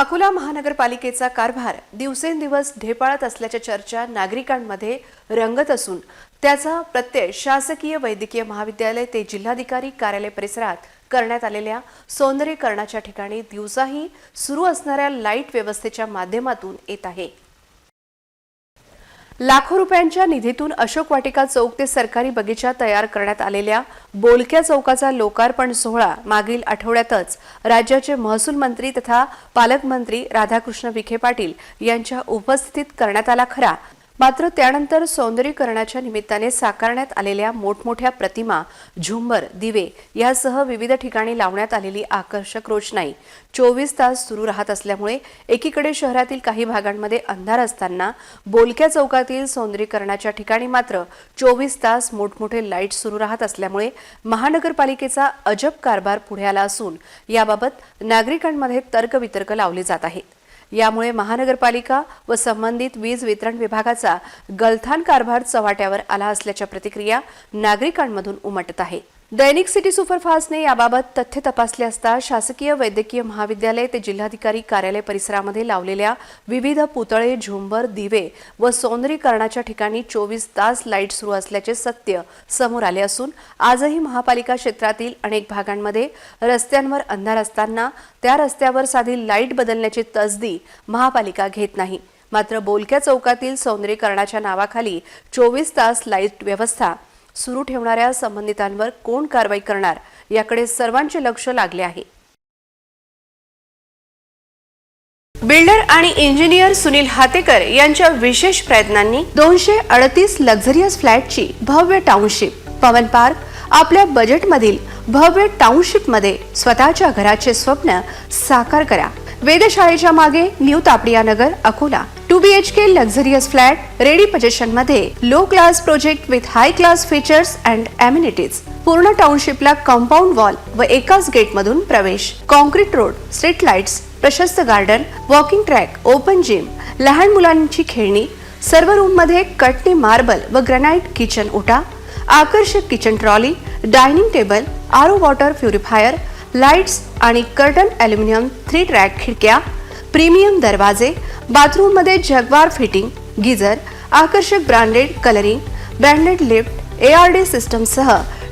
अकोला महानगरपालिकेचा कारभार दिवसेंदिवस ढेपाळत असल्याच्या चर्चा नागरिकांमध्ये रंगत असून त्याचा प्रत्यय शासकीय वैद्यकीय महाविद्यालय ते जिल्हाधिकारी कार्यालय परिसरात करण्यात आलेल्या सौंदर्यीकरणाच्या ठिकाणी दिवसाही सुरू असणाऱ्या लाइट व्यवस्थेच्या माध्यमातून येत आहे. लाखो रुपयांच्या निधीतून अशोक वाटिका चौक ते सरकारी बगीचा तयार करण्यात आलेल्या बोलक्या चौकाचा लोकार्पण सोहळा मागील आठवड्यातच राज्याचे महसूल मंत्री तथा पालकमंत्री राधाकृष्ण विखे पाटील यांच्या उपस्थितीत करण्यात आला खरा. मात्र त्यानंतर सौंदर्यीकरणाच्या निमित्ताने साकारण्यात आलेल्या मोठमोठ्या प्रतिमा झुंबर दिवे यासह विविध ठिकाणी लावण्यात आलेली आकर्षक रोषणाई चोवीस तास सुरू राहत असल्यामुळे एकीकडे शहरातील काही भागांमध्ये अंधार असताना बोलक्या चौकातील सौंदर्यीकरणाच्या ठिकाणी मात्र चोवीस तास मोठमोठे लाइट सुरू राहत असल्यामुळे महानगरपालिकेचा अजब कारभार पुढे आला असून याबाबत नागरिकांमध्ये तर्कवितर्क लावले जात आहेत. यामुळे महानगरपालिका व संबंधित वीज वितरण विभागाचा गलथान कारभार चव्हाट्यावर आला असल्याच्या प्रतिक्रिया नागरिकांमधून उमटत आहे. दैनिक सिटी सुपरफास्टने याबाबत तथ्य तपासले असता शासकीय वैद्यकीय महाविद्यालय ते जिल्हाधिकारी कार्यालय परिसरामध्ये लावलेल्या विविध पुतळे झुंबर दिवे व सौंदर्यीकरणाच्या ठिकाणी चोवीस तास लाइट सुरू असल्याचे सत्य समोर आले असून आजही महापालिका क्षेत्रातील अनेक भागांमध्ये रस्त्यांवर अंधार असताना त्या रस्त्यावर साधी लाइट बदलण्याची तसदी महापालिका घेत नाही. मात्र बोलक्या चौकातील सौंदर्यीकरणाच्या नावाखाली चोवीस तास लाइट व्यवस्था सुरू ठेवणाऱ्या संबंधितांवर कोण कारवाई करणार याकडे सर्वांचे लक्ष लागले आहे. बिल्डर आणि इंजिनियर सुनील हातेकर यांच्या विशेष प्रयत्नांनी दोनशे अडतीस लक्झरियस फ्लॅटची भव्य टाउनशिप पवन पार्क आपल्या बजेटमधील भव्य टाउनशिपमध्ये स्वतःच्या घराचे स्वप्न साकार करा. वेधशाळेच्या मागे new Tapadia Nagar Akola. Two B H K luxurious flat ready पजेशनमध्ये low class project with high class features and amenities पूर्ण टाउनशिपला कंपाऊंड वॉल व एकाच गेट मधून प्रवेश. कॉन्क्रीट रोड स्ट्रीट लाइट्स प्रशस्त garden walking track open gym लहान मुलांची खेळणी सर्व रूममध्ये कटनी मार्बल व ग्रॅनाइट किचन ओटा आकर्षक kitchen trolley dining table R O water purifier lights आणि कर्टन अल्युमिनियम थ्री ट्रॅक खिडक्या प्रीमियम दरवाजे बाथरूममध्ये जगवार फिटिंग गिझर आकर्षक branded colouring branded lift A R D system सह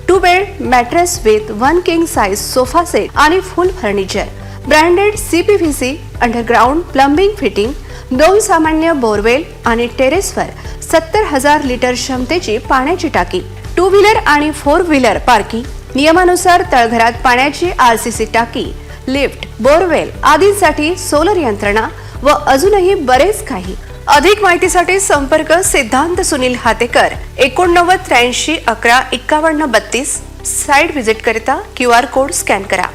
two bed mattress with one king size sofa set आणि full furniture branded CPVC underground plumbing fitting दोन सामान्य borewell आणि टेरेसवर सत्तर हजार लिटर क्षमतेची पाण्याची टाकी. टू व्हीलर आणि फोर व्हीलर पार्किंग नियमानुसार तळघरात पाण्याची आरसीसी टाकी लिफ्ट बोरवेल आदींसाठी सोलर यंत्रणा व अजूनही बरेच काही. अधिक माहितीसाठी संपर्क सिद्धांत सुनील हातेकर एकोणनव्वद त्र्याऐंशी अकरा एक्कावन्न बत्तीस. साईट व्हिजिट करिता क्यू आर कोड स्कॅन करा.